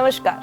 નમસ્કાર.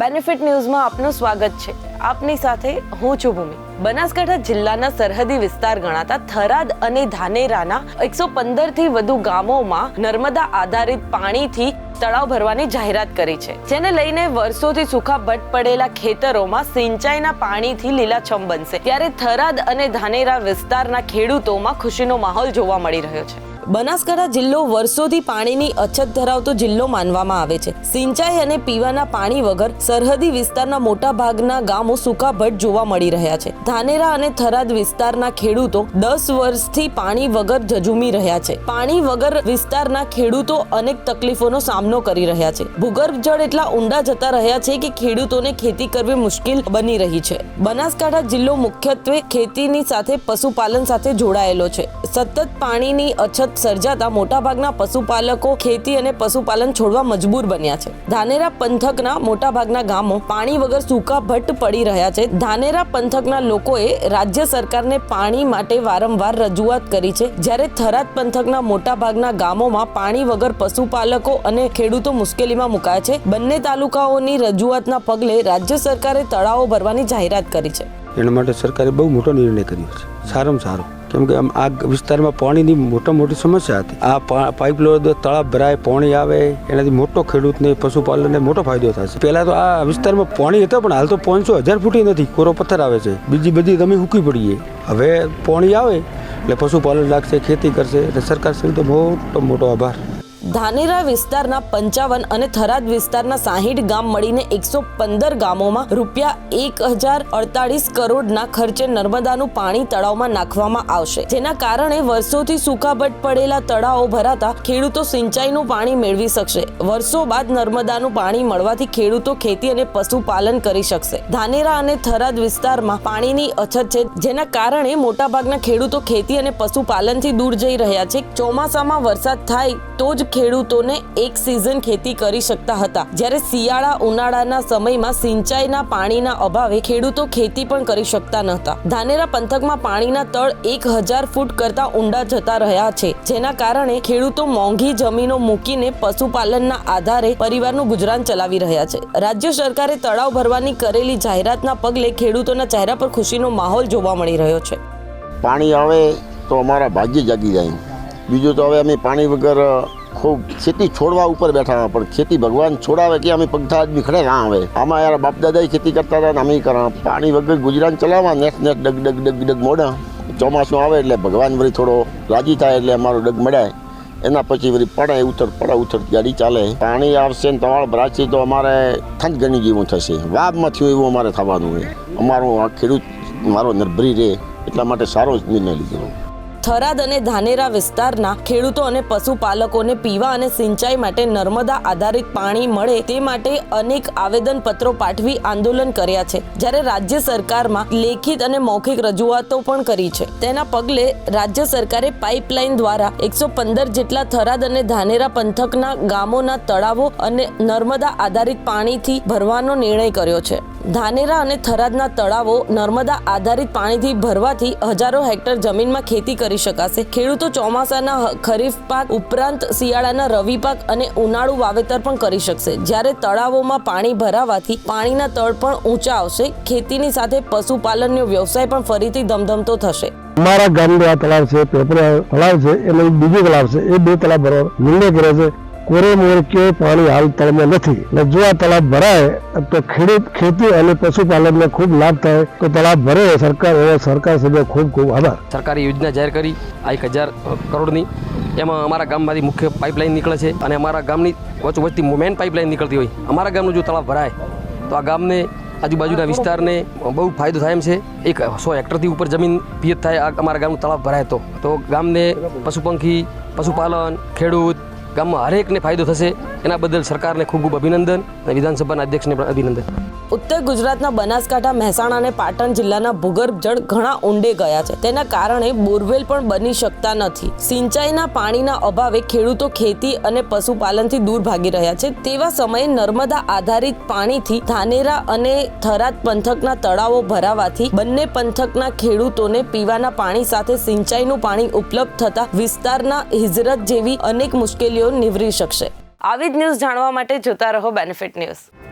બેનિફિટ ન્યૂઝમાં આપનું સ્વાગત છે. આપની સાથે હું છું ભૂમિ. બનાસકાંઠા જિલ્લાના સરહદી વિસ્તાર ગણાતા થરાદ અને ધાનેરાના એકસો પંદરથી વધુ ગામોમાં નર્મદા આધારિત પાણીથી તળાવ ભરવાની જાહેરાત કરી છે. જેને લઈને વર્ષોથી સુખા ભટ પડેલા ખેતરોમાં સિંચાઈના પાણીથી લીલાછમ બનશે. ત્યારે થરાદ અને ધાનેરા વિસ્તારના ખેડૂતોમાં ખુશીનો માહોલ જોવા મળી રહ્યો છે. બનાસકાંઠા જિલ્લો વર્ષોથી પાણીની અછત ધરાવતો જિલ્લો માનવામાં આવે છે. સિંચાઈ અને પીવાના પાણી વગર સરહદી વિસ્તારના મોટા ભાગના ગામો સુકાભટ જોવા મળી રહ્યા છે. ધાનેરા અને થરાદ વિસ્તારના ખેડૂતો દસ વર્ષથી પાણી વગર ઝઝુમી રહ્યા છે. પાણી વગર વિસ્તારના ખેડૂતો અનેક તકલીફોનો સામનો કરી રહ્યા છે. ભૂગર્ભ જળ એટલા ઊંડા જતા રહ્યા છે કે ખેડૂતોને ખેતી કરવી મુશ્કેલ બની રહી છે. બનાસકાંઠા જિલ્લો મુખ્યત્વે ખેતીની સાથે પશુપાલન સાથે જોડાયેલો છે. સતત પાણીની અછત સર્જાતા મોટાભાગના પશુપાલકો ખેતી અને પશુપાલન છોડવા મજબૂર બન્યા છે. ધાનેરા પંથકના મોટાભાગના ગામો પાણી વગર સૂકા ભટ્ટ પડી રહ્યા છે. ધાનેરા પંથકના લોકોએ રાજ્ય સરકારને પાણી માટે વારંવાર રજૂઆત કરી છે. જ્યારે થરાદ પંથકના મોટાભાગના ગામોમાં પાણી વગર પશુપાલકો અને ખેડૂતો મુશ્કેલીમાં મુકાયા છે. બંને તાલુકાઓની રજૂઆતના પગલે રાજ્ય સરકારે તળાવો ભરવાની જાહેરાત કરી છે. એના માટે સરકારે બહુ મોટો નિર્ણય કર્યો છે. સારામાં સારો. કેમ કે આ વિસ્તારમાં પાણીની મોટા મોટી સમસ્યા હતી. આ પા- પાઇપ લો, તળાવ ભરાય, પાણી આવે, એનાથી મોટો ખેડૂતને પશુપાલનને મોટો ફાયદો થશે પહેલાં તો આ વિસ્તારમાં પાણી હતો, પણ હાલ તો પાંચસો હજાર ફૂટી નથી. કોરો પથ્થર આવે છે. બીજી બધી તમે સૂકી પડીએ હવે પાણી આવે, એટલે પશુપાલન લાગશે ખેતી કરશે એટલે સરકાર શ્રી તો મોટો મોટો આભાર. ધાનેરા વિસ્તારના પંચાવન અને થરાદ વિસ્તારના સાહીઠ ગામ મળીને એકસો પંદર ગામોમાં રૂપિયા એક હજાર અડતાલીસ કરોડના ખર્ચે નર્મદાનું પાણી તળાવમાં નાખવામાં આવશે. જેના કારણે વર્ષોથી સુકાબટ પડેલા તળાવો ભરાતા ખેડૂતો સિંચાઈનું પાણી મેળવી શકશે. વર્ષો બાદ નર્મદાનું પાણી મળવાથી ખેડૂતો ખેતી અને પશુપાલન કરી શકશે. ધાનેરા અને થરાદ વિસ્તારમાં પાણીની અછત છે, જેના કારણે મોટાભાગના ખેડૂતો ખેતી અને પશુપાલનથી દૂર જઈ રહ્યા છે. ચોમાસામાં વરસાદ થાય તો જ ખેડૂતોને એક સિઝન ખેતી કરી શકતા હતા. જ્યારે શિયાળા, ઉનાળાના સમયમાં સિંચાઈના પાણીના અભાવે ખેડૂતો ખેતી પણ કરી શકતા નહોતા. ધાનેરા પંથકમાં પાણીના તળ એક હજાર ફૂટ કરતા ઊંડા જતા રહ્યા છે, જેના કારણે ખેડૂતો મોંઘી જમીનો મૂકીને પશુપાલનના આધારે પરિવારનું ગુજરાન ચલાવી રહ્યા છે. રાજ્ય સરકારે તળાવ ભરવાની કરેલી જાહેરાતના પગલે ખેડૂતોના ચહેરા પર ખુશીનો માહોલ જોવા મળી રહ્યો છે. પાણી આવે તો અમારા ભાગ્ય જાગી જાય. બીજું તો હવે અમે પાણી વગર ખૂબ ખેતી છોડવા ઉપર બેઠા પણ ખેતી ભગવાન છોડાવે કે અમે પગથા આદમી ખડે ના આવે. આમાં યાર બાપ દાદાએ ખેતી કરતા હતા અમે કરા. પાણી વગર ગુજરાન ચલાવવા, નેટ નેટ ડગ ડગ ડગ ડગ મોડા. ચોમાસું આવે એટલે ભગવાન વળી થોડો રાજી થાય એટલે અમારો ડગ મળાય એના પછી વળી પડે ઉતર પડે ઉતર ગાડી ચાલે. પાણી આવશે ને તવાળ ભરાશે તો અમારે થંજ ગણી જેવું થશે. વાબમાં થયું એવું અમારે થવાનું હોય અમારો આ ખેડૂત મારો નિર્ભરી રહે, એટલા માટે સારો જ નિર્ણય લીધો થરાદ અને ધાનેરા વિસ્તારના ખેડૂતો અને પશુપાલકોને પીવા અને સિંચાઈ માટે નર્મદા આધારિત પાણી મળે તે માટે અનેક આવેદન પત્રો પાઠવી આંદોલન કર્યા છે. જ્યારે રાજ્ય સરકારમાં લેખિત અને મૌખિક રજૂઆતો પણ કરી છે. તેના પગલે રાજ્ય સરકારે પાઇપલાઇન દ્વારા એકસો પંદર જેટલા થરાદ અને ધાનેરા પંથકના ગામોના તળાવો અને નર્મદા આધારિત પાણીથી ભરવાનો નિર્ણય કર્યો છે. ધાનેરા અને થરાદના તળાવો નર્મદા આધારિત પાણીથી ભરવાથી હજારો હેક્ટર જમીનમાં ખેતી કરી શકાશે. ખેડૂતો ચોમાસાના ખરીફ પાક ઉપરાંત શિયાળાના રવિ પાક અને ઉનાળુ વાવેતર પણ કરી શકશે. જ્યારે તળાવોમાં પાણી ભરાવાથી પાણીના તળ પણ ઊંચા આવશે. ખેતીની સાથે પશુપાલનનો વ્યવસાય પણ ફરીથી ધમધમતો થશે. અમારા ગામનું તળાવ છે, પેપર તળાવ છે, એમાં બીજું તળાવ છે, એ બે તળાવ ભરવા નિર્ણય કર્યો છે. કોરે મોર કે પાણી હાલ તળમાં નથી. એટલે જો આ તળાવ ભરાય, તો ખેડૂત, ખેતી અને પશુપાલનને ખૂબ લાભ થાય. તો તળાવ ભરે સરકાર, એવો સરકાર સભ્ય ખૂબ ખૂબ આભાર. સરકારે યોજના જાહેર કરી, આ એક હજાર કરોડની. એમાં અમારા ગામમાંથી મુખ્ય પાઇપલાઇન નીકળે છે અને અમારા ગામની વચ્ચોવચ્ચથી મેન પાઇપલાઇન નીકળતી હોય. અમારા ગામનું જો તળાવ ભરાય, તો આ ગામને આજુબાજુના વિસ્તારને બહુ ફાયદો થાય એમ છે. એક સો હેક્ટરથી ઉપર જમીન પિયત થાય અમારા ગામનું તળાવ ભરાય તો. તો ગામને પશુપંખી, પશુપાલન, ખેડૂત ગામમાં હરેકને ફાયદો થશે. એના બદલ સરકારને ખૂબ ખૂબ અભિનંદન અને વિધાનસભાના અધ્યક્ષને પણ અભિનંદન. ઉત્તર ગુજરાતના બનાસકાંઠા, મહેસાણા અને પાટણ જિલ્લાના ભૂગર્ભ જળ ઘણા ઊંડે ગયા છે. તેના કારણે બોરવેલ પણ બની શકતા નથી. સિંચાઈના પાણીના અભાવે ખેડૂતો ખેતી અને પશુપાલનથી દૂર ભાગી રહ્યા છે. તેવા સમયે નર્મદા આધારિત પાણીથી ધાનેરા અને થરાદ પંથકના તળાવો ભરાવાથી બંને પંથકના ખેડૂતોને પીવાના પાણી સાથે સિંચાઈનું પાણી ઉપલબ્ધ થતા વિસ્તારના હિજરત જેવી અનેક મુશ્કેલીઓ નિવરી શકશે. આવી જ ન્યૂઝ જાણવા માટે જોતા રહો બેનિફિટ ન્યૂઝ